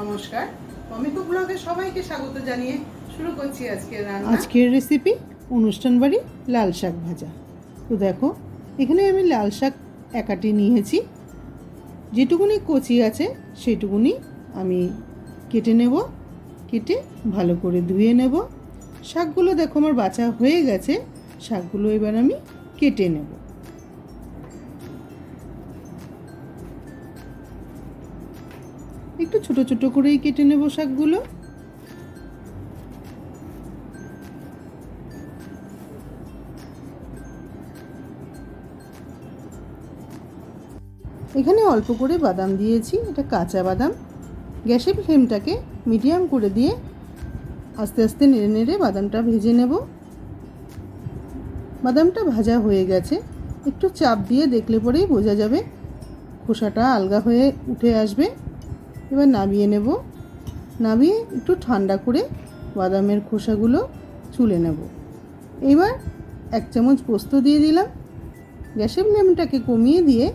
নমস্কার। অমিকু ব্লগে সবাইকে স্বাগত জানিয়ে শুরু করছি আজকে রান্না। আজকের রেসিপি অনুষ্ঠান বাড়ি লাল শাক ভাজা। তো দেখো, এখানে আমি লাল শাক একাটি নিয়েছি। যেটুকুনি কচি আছে, সেটুকুনি আমি কেটে নেব। কেটে ভালো করে ধুয়ে নেব। শাকগুলো দেখো আমার বাছা হয়ে গেছে। শাকগুলো এবার আমি কেটে নেব। একটু ছোট ছোট করেই কেটে নেব শাকগুলো। এখানে অল্প করে বাদাম দিয়েছি, এটা কাঁচা বাদাম। গ্যাসের ফ্লেমটাকে মিডিয়াম করে দিয়ে আস্তে আস্তে নেড়ে নেড়ে বাদামটা ভেজে নেব। বাদামটা ভাজা হয়ে গেছে, একটু চাপ দিয়ে দেখলে পরেই বোঝা যাবে খোসাটা আলগা হয়ে উঠে আসবে। এবার নামিয়ে নেব। নামিয়ে একটু ঠান্ডা করে বাদামের খোসাগুলো চুলে নেব। এবার এক চামচ পোস্ত দিয়ে দিলাম। গ্যাসের ফ্লেমটাকে কমিয়ে দিয়ে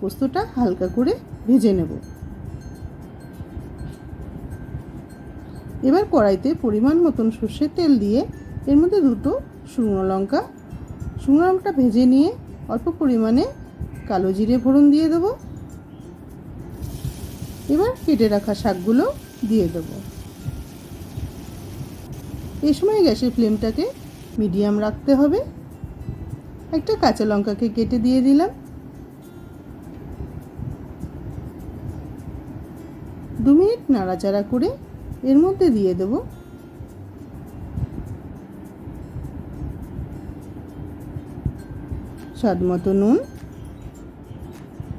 পোস্তটা হালকা করে ভেজে নেব। এবার কড়াইতে পরিমাণ মতন সর্ষের তেল দিয়ে এর মধ্যে দুটো শুকনো লঙ্কা, শুকনো লঙ্কাটা ভেজে নিয়ে অল্প পরিমাণে কালো জিরে ফোড়ন দিয়ে দেবো। এবার কেটে রাখা শাকগুলো দিয়ে দেবো। এই সময় গ্যাসের ফ্লেমটাকে মিডিয়াম রাখতে হবে। একটা কাঁচা লঙ্কাকে কেটে দিয়ে দিলাম। দু মিনিট নাড়াচাড়া করে এর মধ্যে দিয়ে দেব। স্বাদ মতো নুন,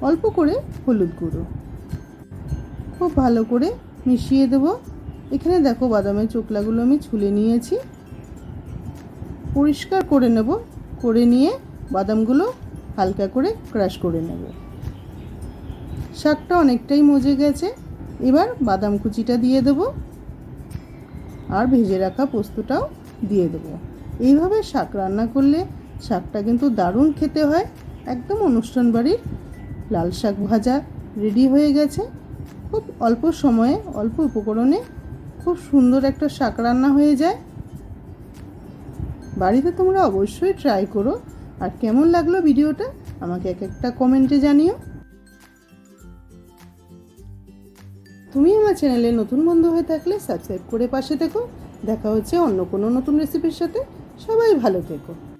অল্প করে হলুদ গুঁড়ো। খুব ভালো করে মিশিয়ে দেব। এখানে দেখো বাদামের চোকলাগুলো আমি ছুলে নিয়েছি। পরিষ্কার করে নেব, করে নিয়ে বাদামগুলো হালকা করে ক্রাশ করে নেব। শাকটা অনেকটাই মজে গেছে। এবার বাদাম কুচিটা দিয়ে দেব। আর ভেজে রাখা পোস্তটাও দিয়ে দেব। এইভাবে শাক রান্না করলে শাকটা কিন্তু দারুণ খেতে হয়। একদম অনুষ্ঠান বাড়ির লাল শাক ভাজা রেডি হয়ে গেছে। খুব অল্প সময়ে, অল্প উপকরণে খুব সুন্দর একটা শাক রান্না হয়ে যায়। বাড়িতে তোমরা অবশ্যই ট্রাই করো। আর কেমন লাগল ভিডিওটা, আমাকে এক একটা কমেন্টে জানিও। তুমি আমার চ্যানেলে নতুন বন্ধু হয়ে থাকলে সাবস্ক্রাইব করে পাশে থেকো। দেখা হচ্ছে অন্য কোনো নতুন রেসিপির সাথে। সবাই ভালো থেকো।